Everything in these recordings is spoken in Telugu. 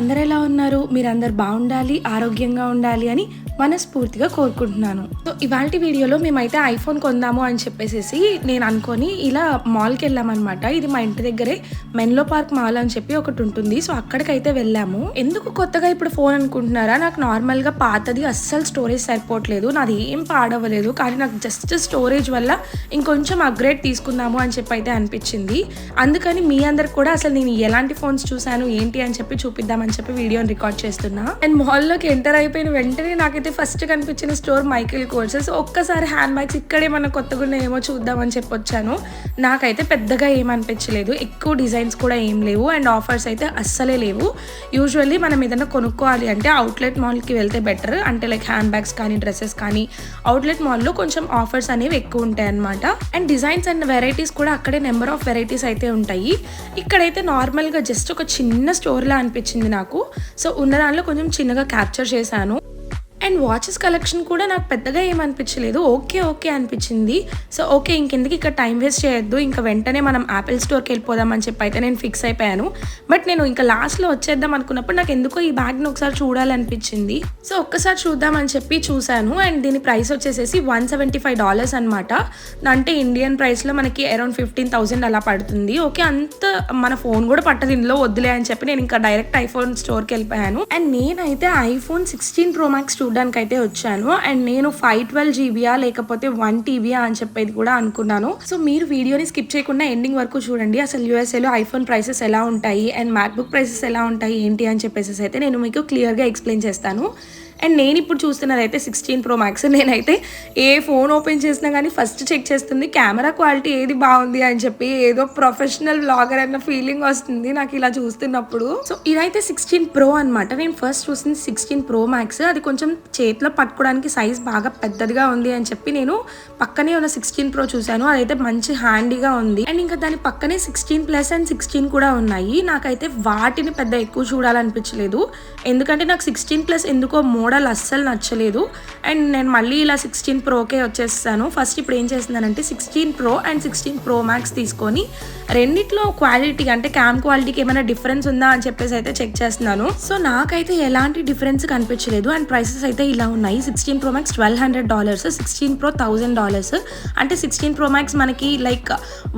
అందరు ఎలా ఉన్నారు? మీరు అందరు బాగుండాలి ఆరోగ్యంగా ఉండాలి అని మనస్ఫూర్తిగా కోరుకుంటున్నాను. సో ఇవాళ వీడియోలో మేమైతే ఐఫోన్ కొందాము అని చెప్పేసి నేను అనుకొని ఇలా మాల్కి వెళ్ళామన్నమాట. ఇది మా ఇంటి దగ్గరే మెన్లో పార్క్ మాల్ అని చెప్పి ఒకటి ఉంటుంది. సో అక్కడికైతే వెళ్ళాము. ఎందుకు కొత్తగా ఇప్పుడు ఫోన్ అనుకుంటున్నారా? నాకు నార్మల్గా పాతది అస్సలు స్టోరేజ్ సరిపోవట్లేదు. నాది ఏం పాడవలేదు కానీ నాకు జస్ట్ స్టోరేజ్ వల్ల ఇంకొంచెం అప్గ్రేడ్ తీసుకుందాము అని చెప్పి అయితే అనిపించింది. అందుకని మీ అందరికి కూడా అసలు నేను ఎలాంటి ఫోన్స్ చూశాను ఏంటి అని చెప్పి చూపిద్దామని చెప్పి వీడియోని రికార్డ్ చేస్తున్నా. అండ్ మాల్లోకి ఎంటర్ అయిపోయిన వెంటనే నాకైతే ఫస్ట్ కనిపించిన స్టోర్ మైకిల్ కోర్సెస్ ఒక్కసారి హ్యాండ్ బ్యాగ్స్ ఇక్కడే మన కొత్తగా ఏమో చూద్దామని చెప్పి వచ్చాను నాకైతే పెద్దగా ఏమనిపించలేదు అనిపించలేదు. ఎక్కువ డిజైన్స్ కూడా ఏం లేవు. అండ్ ఆఫర్స్ అయితే అస్సలే లేవు. యూజువల్లీ మనం ఏదైనా కొనుక్కోవాలి అంటే అవుట్లెట్ మాల్కి వెళ్తే బెటర్ అంటే లైక్ హ్యాండ్ బ్యాగ్స్ కానీ డ్రెస్సెస్ కానీ అవుట్లెట్ మాల్లో కొంచెం ఆఫర్స్ అనేవి ఎక్కువ ఉంటాయి అనమాట అండ్ డిజైన్స్ అండ్ వెరైటీస్ కూడా అక్కడే నెంబర్ ఆఫ్ వెరైటీస్ అయితే ఉంటాయి. ఇక్కడైతే నార్మల్గా జస్ట్ ఒక చిన్న స్టోర్లా అనిపించింది నాకు. సో ఉన్న దానిలో కొంచెం చిన్నగా క్యాప్చర్ చేశాను. అండ్ వాచెస్ కలెక్షన్ కూడా నాకు పెద్దగా ఏమనిపించలేదు ఓకే ఓకే అనిపించింది. సో ఓకే ఇంకెందుకు ఇక్కడ టైం వేస్ట్ చేయొద్దు. ఇంకా వెంటనే మనం యాపిల్ స్టోర్కి వెళ్ళిపోదామని చెప్పి అయితే నేను ఫిక్స్ అయిపోయాను. బట్ నేను ఇంకా లాస్ట్లో వచ్చేద్దాం అనుకున్నప్పుడు నాకు ఎందుకో ఈ బ్యాగ్ని ఒకసారి చూడాలనిపించింది. సో ఒక్కసారి చూద్దామని చెప్పి చూశాను. అండ్ దీని ప్రైస్ వచ్చేసేసి వన్ సెవెంటీ ఫైవ్ డాలర్స్ అనమాట అంటే ఇండియన్ ప్రైస్లో మనకి అరౌండ్ ఫిఫ్టీన్ థౌసండ్ అలా పడుతుంది. ఓకే అంత మన ఫోన్ కూడా పట్టదు. ఇందులో వద్దులే అని చెప్పి నేను ఇంకా డైరెక్ట్ ఐఫోన్ స్టోర్కి వెళ్ళిపోయాను. అండ్ నేనైతే ఐఫోన్ సిక్స్టీన్ ప్రో మ్యాక్స్ చూడడానికి అయితే వచ్చాను. అండ్ నేను ఫైవ్ ట్వెల్వ్ జీబీయా లేకపోతే వన్ టీబీయా అని చెప్పేది కూడా అనుకున్నాను. సో మీరు వీడియోని స్కిప్ చేయకుండా ఎండింగ్ వరకు చూడండి. అసలు యూఎస్ఏలో ఐఫోన్ ప్రైసెస్ ఎలా ఉంటాయి? అండ్ మ్యాక్బుక్ ప్రైసెస్ ఎలా ఉంటాయి? ఏంటి? అని చెప్పేసి అయితే నేను మీకు క్లియర్గా ఎక్స్ప్లెయిన్ చేస్తాను. అండ్ నేను ఇప్పుడు చూస్తున్నది అయితే సిక్స్టీన్ ప్రో మ్యాక్స్ నేనైతే ఏ ఫోన్ ఓపెన్ చేసినా కానీ ఫస్ట్ చెక్ చేస్తుంది కెమెరా క్వాలిటీ ఏది బాగుంది అని చెప్పి ఏదో ప్రొఫెషనల్ బ్లాగర్ అన్న ఫీలింగ్ వస్తుంది నాకు ఇలా చూస్తున్నప్పుడు. సో ఇదైతే సిక్స్టీన్ ప్రో అనమాట నేను ఫస్ట్ చూసింది సిక్స్టీన్ ప్రో మ్యాక్స్ అది కొంచెం చేతిలో పట్టుకోవడానికి సైజ్ బాగా పెద్దదిగా ఉంది అని చెప్పి నేను పక్కనే ఉన్న సిక్స్టీన్ ప్రో చూశాను. అదైతే మంచి హ్యాండీగా ఉంది. అండ్ ఇంకా దాని పక్కనే సిక్స్టీన్ ప్లస్ అండ్ సిక్స్టీన్ కూడా ఉన్నాయి. నాకైతే వాటిని పెద్ద ఎక్కువ చూడాలనిపించలేదు. ఎందుకంటే నాకు సిక్స్టీన్ ప్లస్ ఎందుకో మోడల్ అస్సలు నచ్చలేదు. అండ్ నేను మళ్ళీ ఇలా సిక్స్టీన్ ప్రోకే వచ్చేస్తాను ఫస్ట్ ఇప్పుడు ఏం చేస్తున్నానంటే sixteen pro and sixteen pro max తీసుకొని రెండిట్లో క్వాలిటీ అంటే క్యామ్ క్వాలిటీకి ఏమైనా డిఫరెన్స్ ఉందా అని చెప్పేసి అయితే చెక్ చేస్తున్నాను. సో నాకైతే ఎలాంటి డిఫరెన్స్ కనిపించలేదు. అండ్ ప్రైసెస్ అయితే ఇలా ఉన్నాయి. Sixteen pro max twelve hundred dollars sixteen pro thousand dollars అంటే సిక్స్టీన్ ప్రో మ్యాక్స్ మనకి లైక్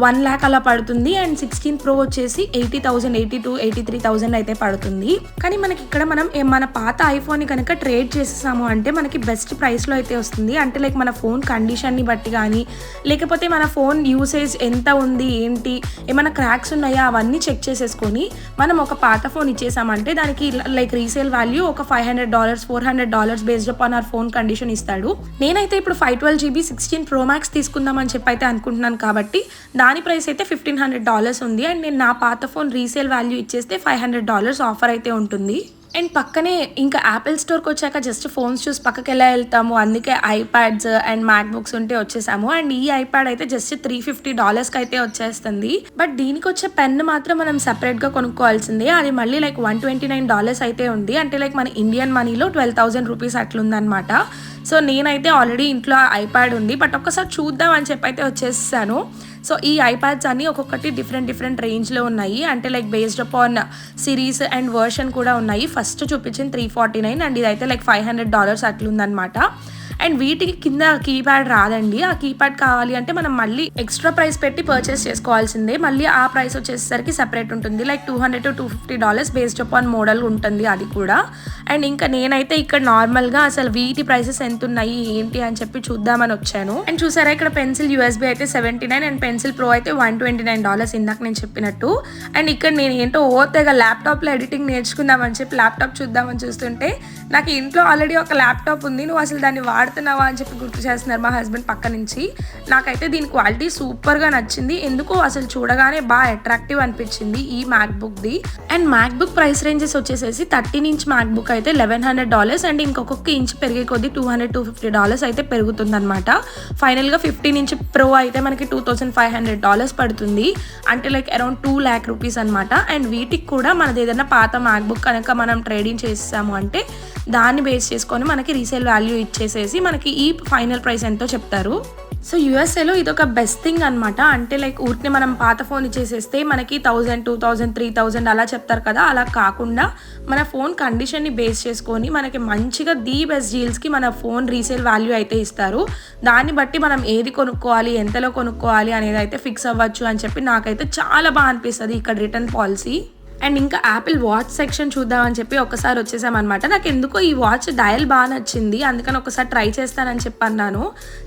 వన్ ల్యాక్ అలా పడుతుంది. అండ్ సిక్స్టీన్ ప్రో వచ్చేసి eighty thousand eighty two eighty three thousand అయితే పడుతుంది. కానీ మనకి ఇక్కడ మనం మన పాత ఐఫోన్ కనుక ట్రేడ్ చేసేసాము అంటే మనకి బెస్ట్ ప్రైస్లో అయితే వస్తుంది. అంటే లైక్ మన ఫోన్ కండిషన్ని బట్టి కానీ లేకపోతే మన ఫోన్ యూసేజ్ ఎంత ఉంది ఏంటి ఏమైనా క్రాక్స్ ఉన్నాయా అవన్నీ చెక్ చేసేసుకొని మనం ఒక పాత ఫోన్ ఇచ్చేసామంటే దానికి లైక్ రీసేల్ వాల్యూ ఒక five hundred dollars four hundred dollars based upon our phone condition ఇస్తాడు. నేనైతే ఇప్పుడు five twelve GB sixteen pro max తీసుకుందామని చెప్పి అయితే అనుకుంటున్నాను కాబట్టి దాని ప్రైస్ అయితే ఫిఫ్టీన్ హండ్రెడ్ డాలర్స్ ఉంది. అండ్ నేను నా పాత ఫోన్ రీసేల్ వాల్యూ ఇచ్చేస్తే ఫైవ్ హండ్రెడ్ డాలర్స్ ఆఫర్ అయితే ఉంటుంది. అండ్ పక్కనే ఇంకా యాపిల్ స్టోర్కి వచ్చాక జస్ట్ ఫోన్స్ చూసి పక్కకి ఎలా వెళ్తాము? అందుకే ఐప్యాడ్స్ అండ్ మ్యాక్ బుక్స్ ఉంటే వచ్చేసాము. అండ్ ఈ ఐప్యాడ్ అయితే జస్ట్ త్రీ ఫిఫ్టీ డాలర్స్కి అయితే వచ్చేస్తుంది. బట్ దీనికి వచ్చే పెన్ మాత్రం మనం సెపరేట్గా కొనుక్కోవాల్సిందే. అది మళ్ళీ like one twenty nine dollars అయితే ఉంది. అంటే లైక్ మన ఇండియన్ మనీలో ట్వెల్వ్ థౌసండ్ రూపీస్ అట్లుందనమాట సో నేనైతే ఆల్రెడీ ఇంట్లో ఐప్యాడ్ ఉంది బట్ ఒక్కసారి చూద్దాం అని చెప్పి అయితే వచ్చేసాను. సో ఈ ఐప్యాడ్స్ అన్నీ ఒక్కొక్కటి డిఫరెంట్ డిఫరెంట్ రేంజ్లో ఉన్నాయి. అంటే like based upon series and version కూడా ఉన్నాయి. ఫస్ట్ చూపించింది త్రీ ఫార్టీ నైన్ అండ్ ఇదైతే లైక్ ఫైవ్ హండ్రెడ్ డాలర్స్ అట్లుందనమాట అండ్ వీటికి కింద కీప్యాడ్ రాదండి. ఆ కీప్యాడ్ కావాలి అంటే మనం మళ్ళీ ఎక్స్ట్రా ప్రైస్ పెట్టి పర్చేస్ చేసుకోవాల్సిందే. మళ్ళీ ఆ ప్రైస్ వచ్చేసరికి సెపరేట్ ఉంటుంది. Like two hundred to two fifty dollars based upon model ఉంటుంది అది కూడా. అండ్ ఇంకా నేనైతే ఇక్కడ నార్మల్గా అసలు వీటి ప్రైసెస్ ఎంత ఉన్నాయి ఏంటి అని చెప్పి చూద్దామని వచ్చాను. అండ్ చూసారా ఇక్కడ పెన్సిల్ యూఎస్బీ అయితే seventy nine and pencil pro అయితే వన్ ట్వంటీ నైన్ డాలర్స్ ఇందాక నేను చెప్పినట్టు. అండ్ ఇక్కడ నేను ఏంటో ఓతేగా ల్యాప్టాప్లో ఎడిటింగ్ నేర్చుకుందామని చెప్పి ల్యాప్టాప్ చూద్దామని చూస్తుంటే నాకు ఇంట్లో ఆల్రెడీ ఒక ల్యాప్టాప్ ఉంది. నువ్వు అసలు దాన్ని వాడుతున్నావా అని చెప్పి గుర్తు చేస్తున్నారు మా హస్బెండ్ పక్క నుంచి. నాకైతే దీని క్వాలిటీ సూపర్గా నచ్చింది. ఎందుకో అసలు చూడగానే బాగా అట్రాక్టివ్ అనిపించింది ఈ మ్యాక్ బుక్ది and MacBook price ranges వచ్చేసేసి థర్టీన్ ఇంచ్ మ్యాక్ బుక్ అయితే లెవెన్ హండ్రెడ్ డాలర్స్ అండ్ ఇంకొక ఇంచ్ పెరిగే కొద్దీ two hundred two fifty dollars అయితే పెరుగుతుంది అనమాట ఫైనల్గా ఫిఫ్టీన్ ఇంచ్ ప్రో అయితే మనకి two thousand five hundred dollars పడుతుంది. అంటే like around two lakh rupees అనమాట అండ్ వీటికి కూడా మనది ఏదైనా పాత మ్యాక్ బుక్ కనుక మనం ట్రేడింగ్ చేసాము అంటే దాన్ని బేస్ చేసుకొని మనకి రీసేల్ వాల్యూ ఇచ్చేసేసి మనకి ఈ ఫైనల్ ప్రైస్ ఎంతో చెప్తారు. సో యూఎస్ఏలో ఇది ఒక బెస్ట్ థింగ్ అనమాట అంటే లైక్ ఊరికి మనం పాత ఫోన్ ఇచ్చేసేస్తే మనకి thousand two thousand three thousand అలా చెప్తారు కదా. అలా కాకుండా మన ఫోన్ కండిషన్ని బేస్ చేసుకొని మనకి మంచిగా ది బెస్ట్ డీల్స్కి మన ఫోన్ రీసేల్ వాల్యూ అయితే ఇస్తారు. దాన్ని బట్టి మనం ఏది కొనుక్కోవాలి ఎంతలో కొనుక్కోవాలి అనేది అయితే ఫిక్స్ అవ్వచ్చు అని చెప్పి నాకైతే చాలా బాగా అనిపిస్తుంది ఇక్కడ రిటర్న్ పాలసీ అండ్ ఇంకా యాపిల్ వాచ్ సెక్షన్ చూద్దామని చెప్పి ఒకసారి వచ్చేసామన్నమాట. నాకు ఎందుకో ఈ వాచ్ డయల్ బాగా నచ్చింది. అందుకని ఒకసారి ట్రై చేస్తానని చెప్పి అన్నాను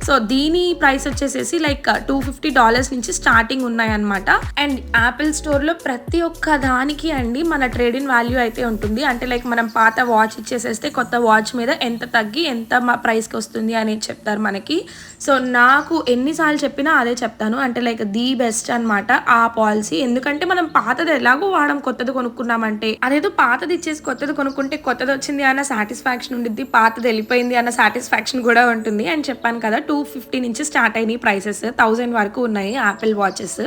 సో దీని ప్రైస్ వచ్చేసేసి లైక్ టూ ఫిఫ్టీ డాలర్స్ నుంచి స్టార్టింగ్ ఉన్నాయన్నమాట. అండ్ యాపిల్ స్టోర్లో ప్రతి ఒక్క దానికి అండి మన ట్రేడ్ ఇన్ వాల్యూ అయితే ఉంటుంది. అంటే లైక్ మనం పాత వాచ్ ఇచ్చేసేస్తే కొత్త వాచ్ మీద ఎంత తగ్గి ఎంత మా ప్రైస్కి వస్తుంది అనేది చెప్తారు మనకి. సో నాకు ఎన్నిసార్లు చెప్పినా అదే చెప్తాను. అంటే లైక్ ది బెస్ట్ అనమాట ఆ పాలసీ ఎందుకంటే మనం పాతది ఎలాగో వాడడం కొత్తది కొనుక్కున్నామంటే అదేదో పాతది ఇచ్చేసి కొత్తది కొనుక్కుంటే కొత్తది వచ్చింది అన్న సాటిస్ఫాక్షన్ ఉండిద్ది పాతది వెళ్ళిపోయింది అన్న సాటిస్ఫాక్షన్ కూడా ఉంటుంది. అని చెప్పాను కదా టూ ఫిఫ్టీ నుంచి స్టార్ట్ అయినాయి ప్రైసెస్ థౌజండ్ వరకు ఉన్నాయి యాపిల్ వాచెస్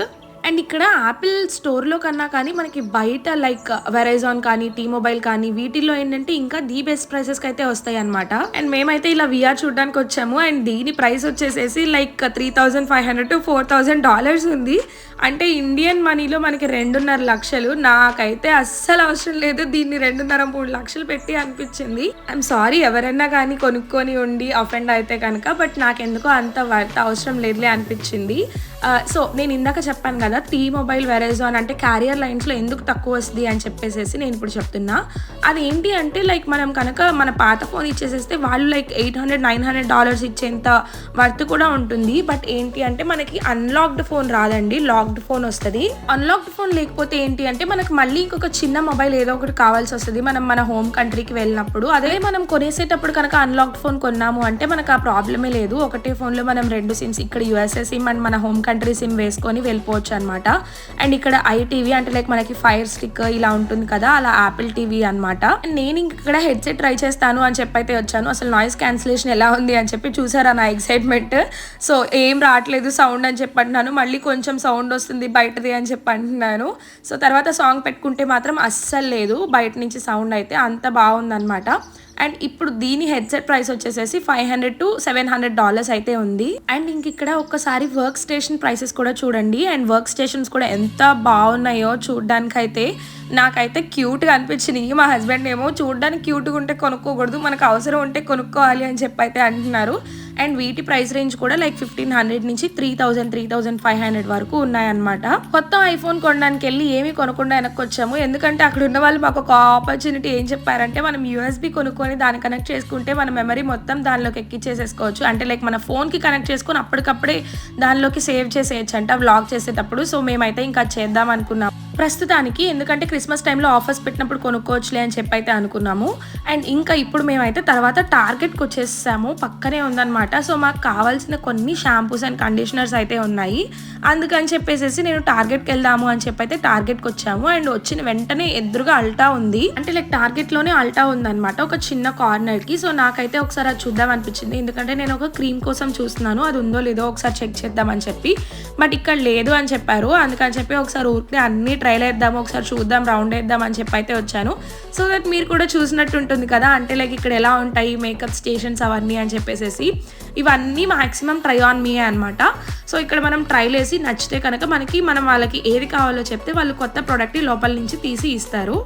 అండ్ ఇక్కడ యాపిల్ స్టోర్లో కన్నా కానీ మనకి బయట లైక్ వెరైజాన్ కానీ టీ మొబైల్ కానీ వీటిల్లో ఏంటంటే ఇంకా ది బెస్ట్ ప్రైసెస్కి అయితే వస్తాయి అనమాట అండ్ మేమైతే ఇలా విఆర్ చూడడానికి వచ్చాము. అండ్ దీని ప్రైస్ వచ్చేసేసి like three thousand five hundred to four thousand dollars ఉంది. అంటే ఇండియన్ మనీలో మనకి రెండున్నర లక్షలు. నాకైతే అస్సలు అవసరం లేదు దీన్ని రెండున్నర మూడు లక్షలు పెట్టి అనిపించింది. ఐఎమ్ సారీ ఎవరైనా కానీ కొనుక్కొని ఉండి అఫెండ్ అయితే కనుక బట్ నాకెందుకో అంత వర్త్ అవసరం లేదులే అనిపించింది. Uh, సో నేను ఇందాక చెప్పాను కదా టీ మొబైల్ వెరైజాన్ అంటే క్యారియర్ లైన్స్లో ఎందుకు తక్కువ వస్తుంది అని చెప్పేసి నేను ఇప్పుడు చెప్తున్నా. అది ఏంటి అంటే లైక్ మనం కనుక మన పాత ఫోన్ ఇచ్చేసేస్తే వాళ్ళు like eight hundred nine hundred dollars ఇచ్చేంత వర్త్ కూడా ఉంటుంది. బట్ ఏంటి అంటే మనకి అన్లాక్డ్ ఫోన్ రాదండి. లాక్ లాక్డ్ ఫోన్ వస్తుంది. అన్లాక్డ్ ఫోన్ లేకపోతే ఏంటి అంటే మనకు మళ్ళీ ఇంకొక చిన్న మొబైల్ ఏదో ఒకటి కావాల్సి వస్తుంది. మనం మన హోమ్ కంట్రీకి వెళ్ళినప్పుడు అదే మనం కొనేసేటప్పుడు కనుక అన్లాక్డ్ ఫోన్ కొన్నాము అంటే మనకు ఆ ప్రాబ్లమే లేదు. ఒకటే ఫోన్లో మనం రెండు సిమ్స్ ఇక్కడ యూఎస్ఏ సిమ్ అండ్ మన హోమ్ కంట్రీ సిమ్ వేసుకొని వెళ్ళిపోవచ్చు అనమాట అండ్ ఇక్కడ ఐటీవీ అంటే లైక్ మనకి ఫైర్ స్టిక్ ఇలా ఉంటుంది కదా అలా యాపిల్ టీవీ అనమాట నేను ఇక్కడ హెడ్సెట్ ట్రై చేస్తాను అని చెప్పి అయితే వచ్చాను. అసలు నాయిస్ క్యాన్సిలేషన్ ఎలా ఉంది అని చెప్పి చూసారా నా ఎక్సైట్మెంట్ సో ఏం రావట్లేదు సౌండ్ అని చెప్పి అంటున్నాను. మళ్ళీ కొంచెం సౌండ్ వస్తుంది బయటది అని చెప్పి అంటున్నాను. సో తర్వాత సాంగ్ పెట్టుకుంటే మాత్రం అస్సలు లేదు. బయట నుంచి సౌండ్ అయితే అంత బాగుందనమాట అండ్ ఇప్పుడు దీని హెడ్సెట్ ప్రైస్ వచ్చేసేసి five hundred to seven hundred dollars అయితే ఉంది. అండ్ ఇంక ఇక్కడ ఒక్కసారి వర్క్ స్టేషన్ ప్రైసెస్ కూడా చూడండి. అండ్ వర్క్ స్టేషన్స్ కూడా ఎంత బాగున్నాయో చూడడానికైతే నాకైతే క్యూట్గా అనిపించినాయి. మా హస్బెండ్ ఏమో చూడడానికి క్యూట్గా ఉంటే కొనుక్కోకూడదు మనకు అవసరం ఉంటే కొనుక్కోవాలి అని చెప్పి అయితే అంటున్నారు. అండ్ వీటి ప్రైస్ రేంజ్ కూడా లైక్ ఫిఫ్టీన్ హండ్రెడ్ నుంచి three thousand three thousand five hundred వరకు ఉన్నాయన్నమాట. కొత్త ఐఫోన్ కొనడానికి వెళ్ళి ఏమీ కొనకుండా వెనక్కి వచ్చాము ఎందుకంటే అక్కడ ఉన్న వాళ్ళు మాకు ఒక ఆపర్చునిటీ ఏం చెప్పారంటే మనం యూఎస్బి కొనుక్కొని దాన్ని కనెక్ట్ చేసుకుంటే మన మెమరీ మొత్తం దానిలోకి ఎక్కిచ్చేసేసుకోవచ్చు. అంటే లైక్ మన ఫోన్కి కనెక్ట్ చేసుకొని అప్పటికప్పుడే దానిలోకి సేవ్ చేసేయచ్చు అంట వ్లాగ్ చేసేటప్పుడు. సో మేమైతే ఇంకా చేద్దాం అనుకున్నాం. ప్రస్తుతానికి ఎందుకంటే క్రిస్మస్ టైంలో ఆఫర్స్ పెట్టినప్పుడు కొనుక్కోవచ్చులే అని చెప్పి అయితే అనుకున్నాము. అండ్ ఇంకా ఇప్పుడు మేమైతే తర్వాత టార్గెట్కి వచ్చేసాము. పక్కనే ఉందన్నమాట. సో మాకు కావాల్సిన కొన్ని షాంపూస్ అండ్ కండిషనర్స్ అయితే ఉన్నాయి. అందుకని చెప్పేసి నేను టార్గెట్కి వెళ్దాము అని చెప్పి అయితే టార్గెట్కి వచ్చాము. అండ్ వచ్చిన వెంటనే ఎదురుగా అల్టా ఉంది. అంటే లైక్ టార్గెట్లోనే అల్టా ఉందన్నమాట. ఒక చిన్న కార్నర్కి. సో నాకైతే ఒకసారి అది చూద్దాం అనిపించింది. ఎందుకంటే నేను ఒక క్రీమ్ కోసం చూస్తున్నాను. అది ఉందో లేదో ఒకసారి చెక్ చేద్దామని చెప్పి. బట్ ఇక్కడ లేదు అని చెప్పారు. అందుకని చెప్పి ఒకసారి ఊరికి అన్ని ట్రై ట్రైల్ వేద్దాము ఒకసారి చూద్దాం రౌండ్ వేద్దాం అని చెప్పి అయితే వచ్చాను. సో దట్ మీరు కూడా చూసినట్టు ఉంటుంది కదా అంటే లైక్ ఇక్కడ ఎలా ఉంటాయి మేకప్ స్టేషన్స్ అవన్నీ అని చెప్పేసి ఇవన్నీ మాక్సిమం ట్రై ఆన్ మీ అనమాట సో ఇక్కడ మనం ట్రైల్ వేసి నచ్చితే కనుక మనకి మనం వాళ్ళకి ఏది కావాలో చెప్తే వాళ్ళు కొత్త ప్రోడక్ట్ లోపల నుంచి తీసి ఇస్తారు.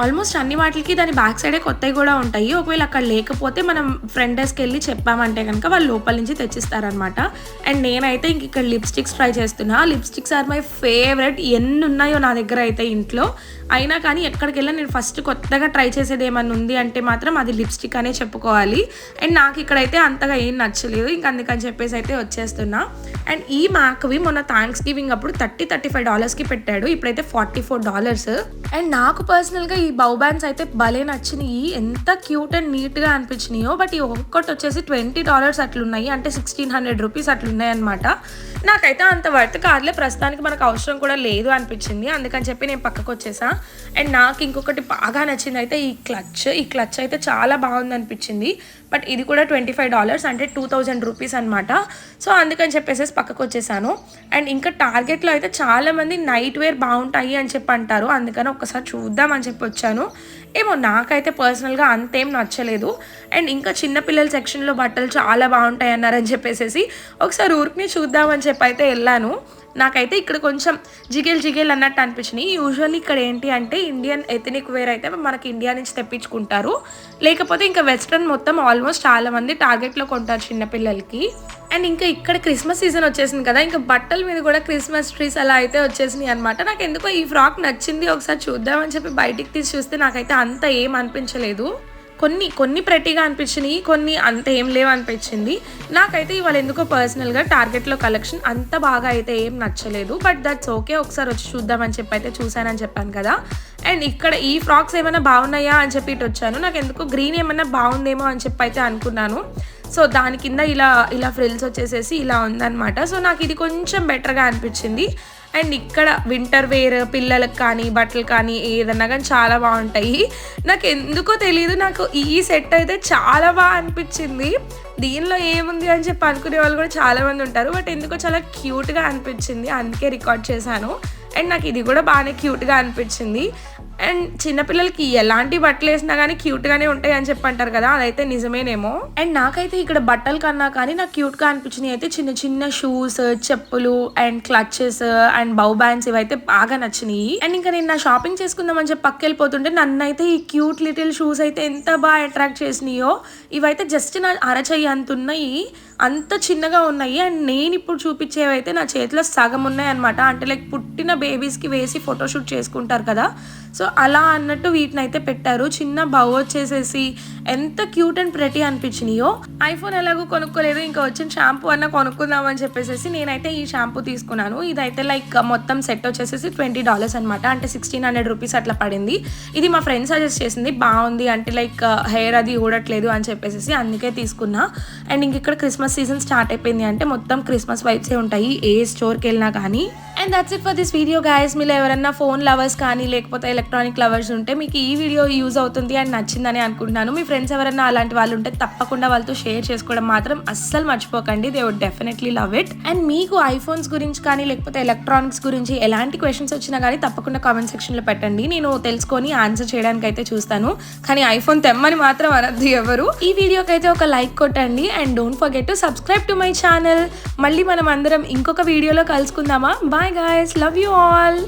ఆల్మోస్ట్ అన్ని వాటికి దాని బ్యాక్ సైడే కొత్తవి కూడా ఉంటాయి. ఒకవేళ అక్కడ లేకపోతే మనం ఫ్రంట్ డెస్క్ వెళ్ళి చెప్పామంటే కనుక వాళ్ళు లోపల నుంచి తెచ్చిస్తారనమాట అండ్ నేనైతే ఇంక ఇక్కడ లిప్స్టిక్స్ ట్రై చేస్తున్నా. Lipsticks are my favourite. ఎన్ని ఉన్నాయో నా దగ్గర అయితే ఇంట్లో. అయినా కానీ ఎక్కడికి వెళ్ళినా నేను ఫస్ట్ కొత్తగా ట్రై చేసేది ఏమన్నా ఉంది అంటే మాత్రం అది లిప్స్టిక్ అనే చెప్పుకోవాలి. అండ్ నాకు ఇక్కడైతే అంతగా ఏం నచ్చలేదు. ఇంక అందుకని చెప్పేసి అయితే వచ్చేస్తున్నా. అండ్ ఈ మ్యాక్వి మొన్న థ్యాంక్స్ గివింగ్ అప్పుడు థర్టీ థర్టీ ఫైవ్ డాలర్స్కి పెట్టాడు. ఇప్పుడైతే ఫార్టీ ఫోర్ డాలర్స్. అండ్ నాకు పర్సనల్గా ఈ బౌ బ్యాండ్స్ అయితే భలే నచ్చినాయి. ఎంత క్యూట్ అండ్ నీట్గా అనిపించినాయో. బట్ ఈ ఒక్కటి వచ్చేసి ట్వంటీ డాలర్స్ అట్లున్నాయి. అంటే సిక్స్టీన్ హండ్రెడ్ రూపీస్ అట్లున్నాయి అనమాట నాకైతే అంత వర్త్ కాదులే. ప్రస్తుతానికి మనకు అవసరం కూడా లేదు అనిపించింది. అందుకని చెప్పి నేను పక్కకు వచ్చేసా. అండ్ నాకు ఇంకొకటి బాగా నచ్చింది అయితే ఈ క్లచ్. ఈ క్లచ్ అయితే చాలా బాగుంది అనిపించింది. బట్ ఇది కూడా ట్వంటీ ఫైవ్ డాలర్స్ అంటే టూ థౌజండ్ రూపీస్ అనమాట సో అందుకని చెప్పేసి పక్కకు వచ్చేసాను. అండ్ ఇంకా టార్గెట్లో అయితే చాలామంది నైట్ వేర్ బాగుంటాయి అని చెప్పి అంటారు. అందుకని ఒకసారి చూద్దాం అని చెప్పి వచ్చాను. ఏమో నాకైతే పర్సనల్గా అంతేం నచ్చలేదు. అండ్ ఇంకా చిన్నపిల్లల సెక్షన్లో బట్టలు చాలా బాగుంటాయి అన్నారని చెప్పేసేసి ఒకసారి ఊరికి చూద్దామని చెప్పి అయితే వెళ్ళాను. నాకైతే ఇక్కడ కొంచెం జిగేల్ జిగేల్ అన్నట్టు అనిపించినాయి యూజువల్లీ ఇక్కడ ఏంటి అంటే ఇండియన్ ఎథనిక్ వేర్ అయితే మనకి ఇండియా నుంచి తెప్పించుకుంటారు. లేకపోతే ఇంకా వెస్ట్రన్ మొత్తం ఆల్మోస్ట్ చాలా మంది టార్గెట్లో కొంటారు చిన్నపిల్లలకి అండ్ ఇంకా ఇక్కడ క్రిస్మస్ సీజన్ వచ్చేసింది కదా ఇంకా బట్టల మీద కూడా క్రిస్మస్ ట్రీస్ అలా అయితే వచ్చేసినాయి అనమాట నాకు ఎందుకో ఈ ఫ్రాక్ నచ్చింది ఒకసారి చూద్దామని చెప్పి బయటికి తీసి చూస్తే నాకైతే అంత ఏం అనిపించలేదు. కొన్ని కొన్ని ప్రెట్టిగా అనిపించినాయి కొన్ని అంత ఏం లేవు అనిపించింది. నాకైతే ఇవాళ ఎందుకో పర్సనల్గా టార్గెట్లో కలెక్షన్ అంత బాగా అయితే ఏం నచ్చలేదు. బట్ దట్స్ ఓకే ఒకసారి వచ్చి చూద్దామని చెప్పి అయితే చూశానని చెప్పాను కదా. అండ్ ఇక్కడ ఈ ఫ్రాక్స్ ఏమైనా బాగున్నాయా అని చెప్పి ఇటు వచ్చాను. నాకు ఎందుకు గ్రీన్ ఏమైనా బాగుందేమో అని చెప్పి అయితే అనుకున్నాను. సో దాని కింద ఇలా ఇలా ఫ్రిల్స్ వచ్చేసేసి ఇలా ఉందన్నమాట. సో నాకు ఇది కొంచెం బెటర్గా అనిపించింది. అండ్ ఇక్కడ వింటర్ వేర్ పిల్లలకు కానీ బట్టలు కానీ ఏదన్నా కానీ చాలా బాగుంటాయి. నాకు ఎందుకో తెలియదు నాకు ఈ సెట్ అయితే చాలా బాగా అనిపించింది. దీనిలో ఏముంది అని చెప్పి అనుకునే వాళ్ళు కూడా చాలామంది ఉంటారు. బట్ ఎందుకో చాలా క్యూట్గా అనిపించింది. అందుకే రికార్డ్ చేశాను. అండ్ నాకు ఇది కూడా బాగానే క్యూట్గా అనిపించింది. అండ్ చిన్నపిల్లలకి ఎలాంటి బట్టలు వేసినా కానీ క్యూట్గానే ఉంటాయి అని చెప్పి అంటారు కదా అదైతే నిజమేనేమో. అండ్ నాకైతే ఇక్కడ బట్టలు కన్నా కానీ నాకు క్యూట్గా అనిపించినవి అయితే చిన్న చిన్న షూస్ చెప్పులు and clutches and bow bands ఇవైతే బాగా నచ్చినాయి. అండ్ ఇంకా నేను నా షాపింగ్ చేసుకుందామని చెప్పి పక్క వెళ్ళిపోతుంటే నన్ను అయితే ఈ క్యూట్ లిటిల్ షూస్ అయితే ఎంత బాగా అట్రాక్ట్ చేసినాయో ఇవైతే జస్ట్ నా అరచెయ్యి అంత ఉన్నాయి అంత చిన్నగా ఉన్నాయి. అండ్ నేను ఇప్పుడు చూపించేవి అయితే నా చేతిలో సగం ఉన్నాయి అనమాట అంటే లైక్ పుట్టిన బేబీస్కి వేసి ఫోటోషూట్ చేసుకుంటారు కదా సో అలా అన్నట్టు వీటిని అయితే పెట్టారు. చిన్న బౌ వచ్చేసేసి ఎంత క్యూట్ అండ్ ప్రెటీ అనిపించినాయో. ఐఫోన్ ఎలాగో కొనుక్కోలేదు ఇంకా వచ్చిన షాంపూ అన్న కొనుక్కుందాం అని చెప్పేసి నేనైతే ఈ షాంపూ తీసుకున్నాను. ఇదైతే లైక్ మొత్తం సెట్ వచ్చేసేసి ట్వంటీ డాలర్స్ అనమాట అంటే సిక్స్టీన్ హండ్రెడ్ రూపీస్ అట్లా పడింది. ఇది మా ఫ్రెండ్ సజెస్ట్ చేసింది బాగుంది అంటే లైక్ హెయిర్ అది ఊడట్లేదు అని చెప్పేసి అందుకే తీసుకున్నా. అండ్ ఇంక ఇక్కడ క్రిస్మస్ సీజన్ స్టార్ట్ అయిపోయింది అంటే మొత్తం క్రిస్మస్ వైబ్సే ఉంటాయి ఏ స్టోర్కి వెళ్ళినా కానీ. And that's it for this video guys మీరు ఎవరన్నా ఫోన్ లవర్స్ కానీ లేకపోతే ఎలక్ట్రానిక్ లవర్స్ ఉంటే మీకు ఈ వీడియో యూజ్ అవుతుంది అని నచ్చిందని అనుకుంటున్నాను. మీ ఫ్రెండ్స్ ఎవరన్నా అలాంటి వాళ్ళు ఉంటే తప్పకుండా వాళ్ళతో షేర్ చేసుకోవడం మాత్రం అస్సలు మర్చిపోకండి. They would definitely love it and మీకు ఐఫోన్స్ గురించి కానీ లేకపోతే ఎలక్ట్రానిక్స్ గురించి ఎలాంటి క్వశ్చన్స్ వచ్చినా కానీ తప్పకుండా కామెంట్ సెక్షన్లో పెట్టండి. నేను తెలుసుకొని ఆన్సర్ చేయడానికి అయితే చూస్తాను. కానీ ఐఫోన్ తెమ్మని మాత్రం అనద్దు ఎవరు. ఈ వీడియోకి అయితే ఒక లైక్ కొట్టండి. And don't forget to subscribe to my channel మళ్ళీ మనం అందరం ఇంకొక వీడియోలో కలుసుకుందామా? Bye guys love you all